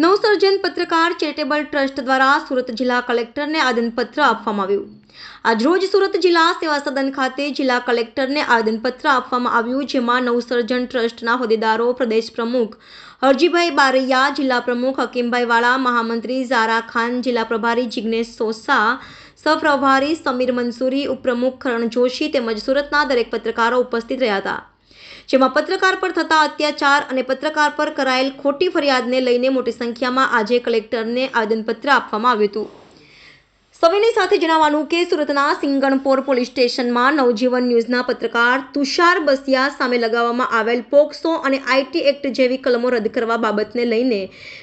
નવસર્જન પત્રકાર charitable trust દ્વારા સુરત જિલ્લા કલેક્ટરને આવેદનપત્ર આપવામાં આવ્યું. આજરોજ સુરત જિલ્લા સેવા સદન ખાતે જિલ્લા કલેક્ટરને આવેદનપત્ર આપવામાં આવ્યું, જેમાં નવસર્જન ટ્રસ્ટના હોદ્દેદારો, પ્રદેશ પ્રમુખ હરજીભાઈ બારૈયા, જિલ્લા પ્રમુખ હકીમભાઈ વાળા, મહામંત્રી ઝારા ખાન, જિલ્લા પ્રભારી જિગ્નેશ સોસા, સહપ્રભારી સમીર મંસૂરી, ઉપપ્રમુખ કરણ જોશી તેમજ સુરતના દરેક પત્રકારો ઉપસ્થિત રહ્યા હતા. જેમાં પત્રકાર પર થતા અત્યાચાર અને પત્રકાર પર કરાયેલ ખોટી ફરિયાદને લઈને મોટી સંખ્યામાં આજે કલેક્ટરને આવેદનપત્ર આપવામાં આવ્યું હતું. સવિની સાથે જણાવવાનું કે સુરતના સિંગણપોર પોલીસ સ્ટેશનમાં નવજીવન ન્યૂઝના પત્રકાર તુષાર બસિયા સામે લગાવવામાં આવેલ પોક્સો અને આઈટી એક્ટ જેવી કલમો રદ કરવા બાબતને લઈને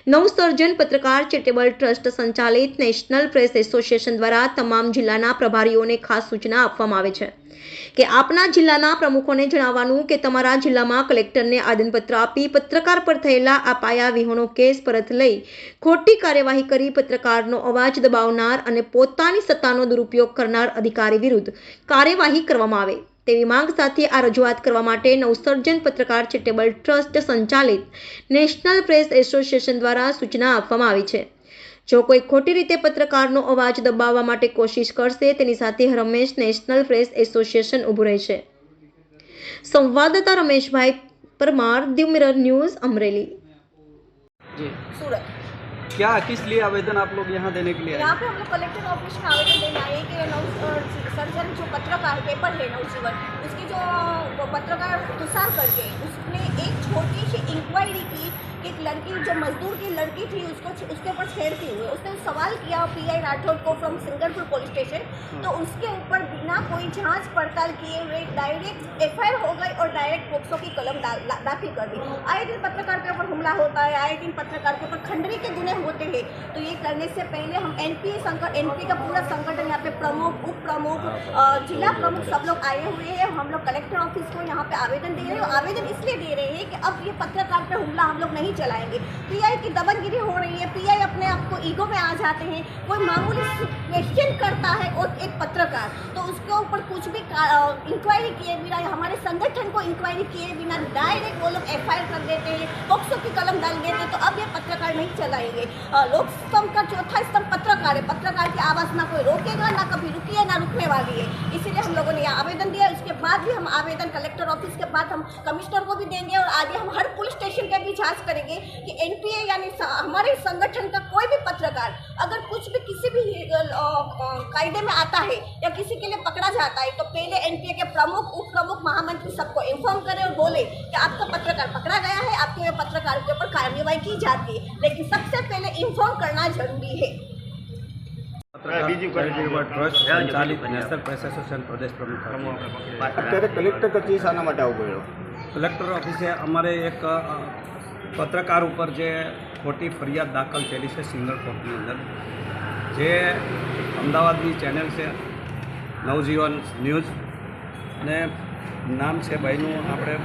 નવસર્જન પત્રકાર ચેરિટેબલ ટ્રસ્ટ સંચાલિત નેશનલ પ્રેસ એસોસિએશન દ્વારા તમામ જિલ્લાના પ્રભારીઓને ખાસ સૂચના આપવામાં આવે છે કે આપના જિલ્લાના પ્રમુખોને જણાવવાનું કે તમારા જિલ્લામાં કલેક્ટરને આદનપત્ર આપી પત્રકાર પર થયેલા આ પાયા વિહોણો કેસ પરત લઈ ખોટી કાર્યવાહી કરી પત્રકારનો અવાજ દબાવનાર અને પોતાની સત્તાનો દુરુપયોગ કરનાર અધિકારી વિરુદ્ધ કાર્યવાહી કરવામાં આવે તેવી માંગ સાથે આ રજૂઆત કરવા માટે નવસર્જન પત્રકાર ચેરિટેબલ ટ્રસ્ટ સંચાલિત નેશનલ પ્રેસ એસોસિએશન દ્વારા સૂચના આપવામાં આવી છે. જો કોઈ ખોટી રીતે પત્રકારનો અવાજ દબાવવા માટે કોશિશ કરશે તેની સાથે રમેશ નેશનલ પ્રેસ એસોસિએશન ઊભું રહેશે. સંવાદદાતા રમેશભાઈ પરમાર દિવ મિરર ન્યૂઝ અમરેલી. સુરત. क्या, किस लिए आवेदन आप लोग यहाँ देने के लिए यहाँ पे हम लोग कलेक्टर ऑफ़िस में आवेदन देने आए कि सर्जन जो पत्रकार पेपर है नवजीवन उसकी जो पत्रकार तुषार करके उसने एक छोटी सी इंक्वायरी कि एक लड़की जो मजदूर की लड़की थी उसको उसके ऊपर छेड़ती हुई उसने सवाल किया पीआई राठौर को फ्रॉम सिंगरपुर पुलिस स्टेशन तो उसके ऊपर बिना कोई जाँच पड़ताल किए हुए डायरेक्ट एफ़ हो गई और डायरेक्ट पोक्सो की कलम दा- दाखिल कर दी। आए दिन पत्रकार के ऊपर हमला होता है आए दिन पत्रकार के ऊपर खंडरी के गुने होते हैं। तो ये करने से पहले हम एनपीए संगठन एनपी का पूरा संगठन यहाँ पे प्रमुख उप प्रमुख जिला प्रमुख सब लोग आए हुए हैं। हम लोग कलेक्टर ऑफ़िस को यहाँ पे आवेदन दे रहे हैं आवेदन इसलिए दे रहे हैं कि अब ये पत्रकार पे हमला हम लोग नहीं चलाएँगे। पीआई की दबंगिरी हो रही है पीआई अपने आप को ईगो में आ जाते हैं, कोई मामूली क्वेश्चन करता है और एक पत्रकार तो उसके ऊपर कुछ भी इंक्वायरी किए बिना, हमारे संगठन को इंक्वायरी किए बिना डायरेक्ट वो लोग एफआईआर कर देते हैं पॉक्सो की कलम डाल देते हैं तो अब ये पत्रकार नहीं चलाएँगे। लोक स्तंभ का चौथा स्तंभ पत्रकार है, पत्रकार की आवाज़ ना कोई रोकेगा, ना कभी रुकी ना रुकने वाली है। इसीलिए हम लोगों ने यहाँ आवेदन दिया भी हम आवेदन कलेक्टर ऑफ़िस के बाद हम कमिश्नर को भी देंगे और आगे हम हर पुलिस स्टेशन के भी जाँच करेंगे कि एनपीए यानी हमारे संगठन का कोई भी पत्रकार अगर कुछ भी किसी भी कायदे में आता है या किसी के लिए पकड़ा जाता है तो पहले एनपीए के प्रमुख उप प्रमुख महामंत्री सबको इन्फॉर्म करें और बोले कि आपका पत्रकार पकड़ा गया है, आपके पत्रकार के ऊपर कार्रवाई की जाती है। लेकिन सबसे पहले इन्फॉर्म करना ज़रूरी ટ્રસ્ટ સંચાલિત નેશનલ પ્રેસ એસોસિએશન પ્રદેશ પ્રમુખ અત્યારે કલેક્ટર કચેરી શાના માટે આવવું પડ્યો કલેક્ટર ઓફિસે અમારે એક પત્રકાર ઉપર જે ખોટી ફરિયાદ દાખલ થયેલી છે સિંગલ કોર્ટની અંદર જે અમદાવાદની ચેનલ છે નવજીવન ન્યૂઝ ને નામ છે ભાઈનું આપણે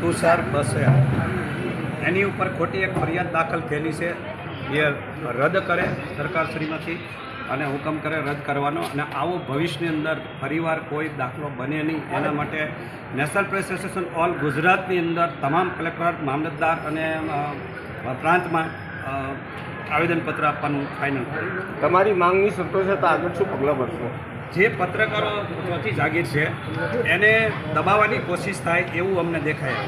તુષાર બસે. એની ઉપર ખોટી એક ફરિયાદ દાખલ થયેલી છે એ રદ કરે સરકારશ્રીમાંથી. અને હુકમ કરે રદ કરવાનો. અને આવો ભવિષ્યની અંદર ફરીવાર કોઈ દાખલો બને નહીં. એના માટે નેશનલ પ્રેસ એસોસિએશન ઓલ ગુજરાતની અંદર તમામ કલેક્ટર મામલતદાર અને પ્રાંતમાં આવેદનપત્ર આપવાનું ફાઇનલ કર્યું તમારી માંગની સંતોષ તો આગળ શું પગલાં ભરશો? જે પત્રકારો જાગીર છે એને દબાવવાની કોશિશ થાય એવું અમને દેખાય.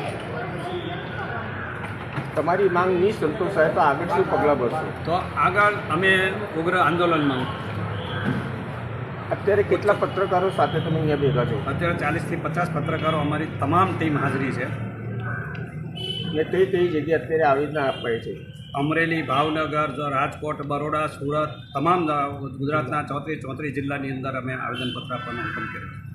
તમારી માંગ નહીં સંતોષાય તો આગળ શું પગલાં ભરશો? તો આગળ અમે ઉગ્ર આંદોલનમાં. અત્યારે કેટલા પત્રકારો સાથે તમે અહીંયા ભેગા છો? અત્યારે ચાલીસથી પચાસ પત્રકારો અમારી તમામ ટીમ હાજરી છે. ને તે તે જગ્યાએ અત્યારે આવેદના આપવાય છે. અમરેલી ભાવનગર રાજકોટ બરોડા સુરત તમામ ગુજરાતના ચોત્રીસ ચોત્રીસ જિલ્લાની અંદર અમે આવેદનપત્ર આપવાનો હુકમ કર્યો છે.